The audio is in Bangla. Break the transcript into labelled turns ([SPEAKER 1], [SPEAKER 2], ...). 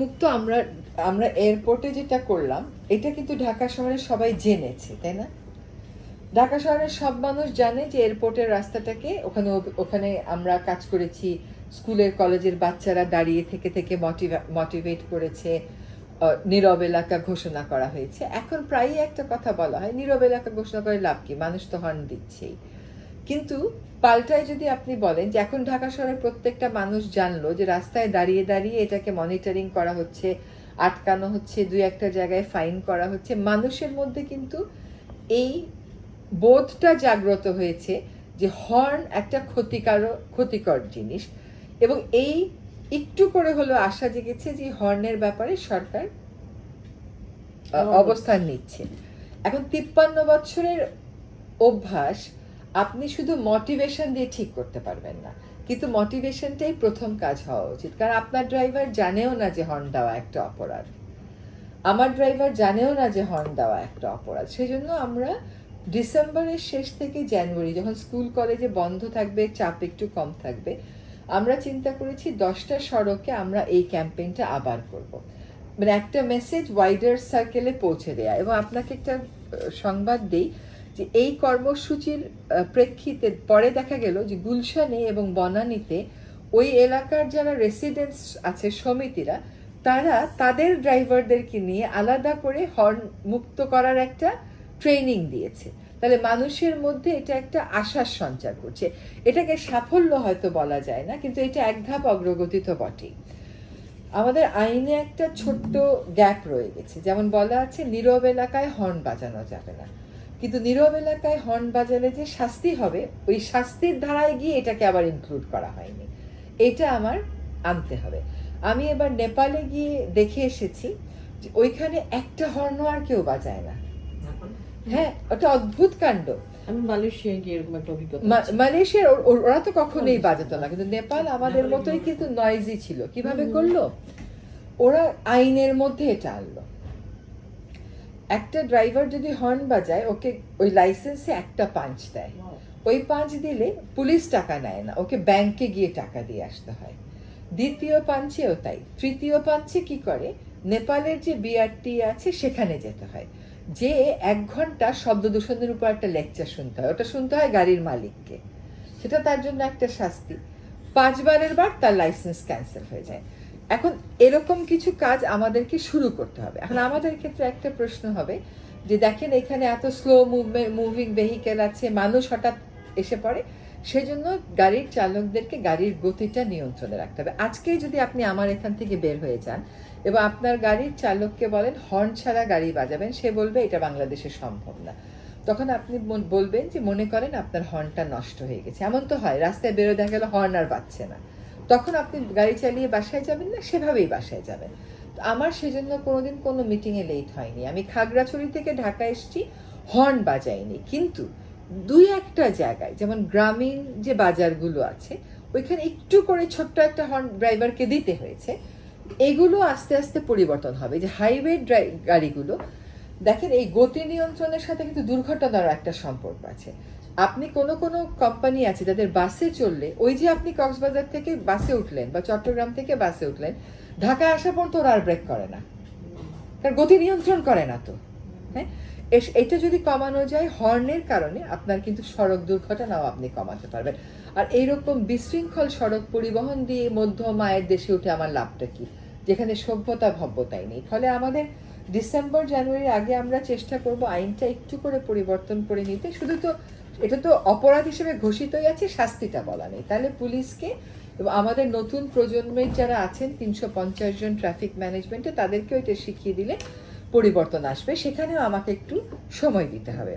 [SPEAKER 1] মুক্ত আমরা আমরা এয়ারপোর্টে যেটা করলাম, এটা কিন্তু ঢাকা শহরে সবাই জেনেছে, তাই না? ঢাকা শহরের সব মানুষ জানে যে এয়ারপোর্টের রাস্তাটাকে ওখানে ওখানে আমরা কাজ করেছি, স্কুলের, কলেজের বাচ্চারা দাঁড়িয়ে থেকে থেকে মোটিভেট করেছে নীরব এলাকা ঘোষণা করা হয়েছে। এখন প্রায়ই একটা কথা বলা হয়, নীরব এলাকা ঘোষণা করে লাভ কি? মানুষ তো হর্ন দিচ্ছেই। কিন্তু পাল্টায় যদি আপনি বলেন যে এখন ঢাকা শহরের প্রত্যেকটা মানুষ জানলো যে রাস্তায় দাঁড়িয়ে দাঁড়িয়ে এটাকে মনিটরিং করা হচ্ছে আটকানো হচ্ছে দুই একটা জায়গায় ফাইন করা হচ্ছে মানুষের মধ্যে কিন্তু এই বোধটা জাগ্রত হয়েছে যে হর্ন একটা ক্ষতিকার ক্ষতিকর জিনিস এবং এই একটু করে হলো আশা জেগেছে যে হর্নের ব্যাপারে সরকার অবস্থান নিচ্ছে। এখন তিপ্পান্ন বছরের অভ্যাস আপনি শুধু মোটিভেশন দিয়ে ঠিক করতে পারবেন না। কিন্তু মোটিভেশনটাই প্রথম কাজ হওয়া উচিত। কারণ আপনার ড্রাইভার জানেও না যে হর্ন দেওয়া একটা অপরাধ। আমার ড্রাইভার জানেও না যে হর্ন দেওয়া একটা অপরাধ। সেই জন্য আমরা ডিসেম্বরের শেষ থেকে জানুয়ারি, যখন স্কুল, কলেজে বন্ধ থাকবে, চাপ একটু কম থাকবে, আমরা চিন্তা করেছি দশটা সড়কে আমরা এই ক্যাম্পেইনটা আবার করব। মানে একটা মেসেজ ওয়াইডার সার্কেলে পৌঁছে দেয়া। এবং আপনাকে একটা সংবাদ দেই যে এই কর্মসূচির প্রেক্ষিতে পরে দেখা গেল যে গুলশানে এবং বনানীতে ওই এলাকার যারা রেসিডেন্টস আছে, সমিতিরা, তারা তাদের ড্রাইভারদেরকে নিয়ে আলাদা করে হর্ন মুক্ত করার একটা ট্রেনিং দিয়েছে। তাহলে মানুষের মধ্যে এটা একটা আশার সঞ্চার করছে। এটাকে সাফল্য হয়তো বলা যায় না, কিন্তু এটা এক ধাপ অগ্রগতি তো বটেই। আমাদের আইনে একটা ছোট্ট গ্যাপ রয়ে গেছে। যেমন বলা আছে, নীরব এলাকায় হর্ন বাজানো যাবে না। কিন্তু নীরব এলাকায় হর্ন বাজালে যে শাস্তি হবে ওই শাস্তির ধারায় গিয়ে এটাকে আবার ইনক্লুড করা হয়নি। এটা আমার আনতে হবে। আমি এবার নেপালে গিয়ে দেখে এসেছি যে ওইখানে একটা হর্ন আর কেউ বাজায় না। হ্যাঁ ওটা অদ্ভুত কাণ্ড।
[SPEAKER 2] আমি মালয়েশিয়ায় গিয়ে এরকম একটা অভিজ্ঞতা
[SPEAKER 1] মালয়েশিয়ার ওর- তো কখনোই বাজাতো না কিন্তু নেপাল আমাদের মতোই কিন্তু নয়েজি ছিল। কীভাবে করল? ওরা আইনের মধ্যে এটা আনলো। একটা ড্রাইভার যদি হর্ন বাজায়, ওকে ওই লাইসেন্সে একটা পাঞ্চ দেয়। ওই পাঁচ দিলে পুলিশ টাকা নেয় না, ওকে ব্যাংকে গিয়ে টাকা দিয়ে আসতে হয়। দ্বিতীয় পাঞ্চেও তাই। তৃতীয় পাঞ্চে কি করে? নেপালের যে বিআরটি আছে, সেখানে যেতে হয়। যে এক ঘণ্টা শব্দ দূষণের উপর একটা লেকচার শুনতে হয়। ওটা শুনতে হয় গাড়ির মালিককে। সেটা তার জন্য একটা শাস্তি। পাঁচবারের বার তার লাইসেন্স ক্যান্সেল হয়ে যায়। এখন এরকম কিছু কাজ আমাদেরকে শুরু করতে হবে। এখন আমাদের ক্ষেত্রে একটা প্রশ্ন হবে যে দেখেন এখানে এত স্লো মুভমেন্ট মুভিং ভেহিকেল আছে, মানুষ হঠাৎ এসে পড়ে, সেজন্য গাড়ির চালকদেরকে গাড়ির গতিটা নিয়ন্ত্রণে রাখতে হবে। আজকেই যদি আপনি আমার এখান থেকে বের হয়ে যান এবং আপনার গাড়ির চালককে বলেন, হর্ন ছাড়া গাড়ি বাজাবেন, সে বলবে, এটা বাংলাদেশে সম্ভব না। তখন আপনি বলবেন যে মনে করেন আপনার হর্নটা নষ্ট হয়ে গেছে। এমন তো হয়, রাস্তায় বেরো দেখা গেল হর্ন আর বাজছে না। তখন আপনি গাড়ি চালিয়ে বাসায় যাবেন না? সেভাবেই বাসায় যাবেন। আমার সেজন্য কোনোদিন কোনো মিটিংয়ে লেট হয়নি। আমি খাগড়াছড়ি থেকে ঢাকা এসছি, হর্ন বাজাইনি। কিন্তু দুই একটা জায়গায়, যেমন গ্রামীণ যে বাজারগুলো আছে, ওইখানে একটু করে ছোট্ট একটা হর্ন ড্রাইভারকে দিতে হয়েছে। এগুলো আস্তে আস্তে পরিবর্তন হবে। যে হাইওয়ে গাড়িগুলো, দেখেন এই গতি নিয়ন্ত্রণের সাথে কিন্তু দুর্ঘটনার একটা সম্পর্ক আছে। আপনি কোনো কোনো কোম্পানি আছে যাদের বাসে চললে ওই যে আপনি কক্সবাজার থেকে বাসে উঠলেন বা চট্টগ্রাম থেকে বাসে উঠলেন, ঢাকায় আসা পর্যন্ত ওরা আর ব্রেক করে না। তার গতি নিয়ন্ত্রণ করে না তো। হ্যাঁ? এটা যদি কমানো যায়, হর্নের কারণে আপনার কিন্তু সড়ক দুর্ঘটনাও আপনি কমাতে পারবেন। আর এইরকম বিশৃঙ্খল সড়ক পরিবহন দিয়ে মধ্যম আয়ের দেশে উঠে আমার লাভটা কি? যেখানে সভ্যতা, ভব্যতাই নেই। ফলে আমাদের ডিসেম্বর, জানুয়ারির আগে আমরা চেষ্টা করব আইনটা একটু করে পরিবর্তন করে নিতে। শুধু তো এটা তো অপরাধ হিসেবে ঘোষিতই আছে, শাস্তিটা বলা নেই। তাহলে পুলিশকে এবং আমাদের নতুন প্রজন্মের যারা আছেন, তিনশো পঞ্চাশ জন ট্রাফিক ম্যানেজমেন্টে তাদেরকেও এটা শিখিয়ে দিলে পরিবর্তন আসবে। সেখানেও আমাকে একটু সময় দিতে হবে।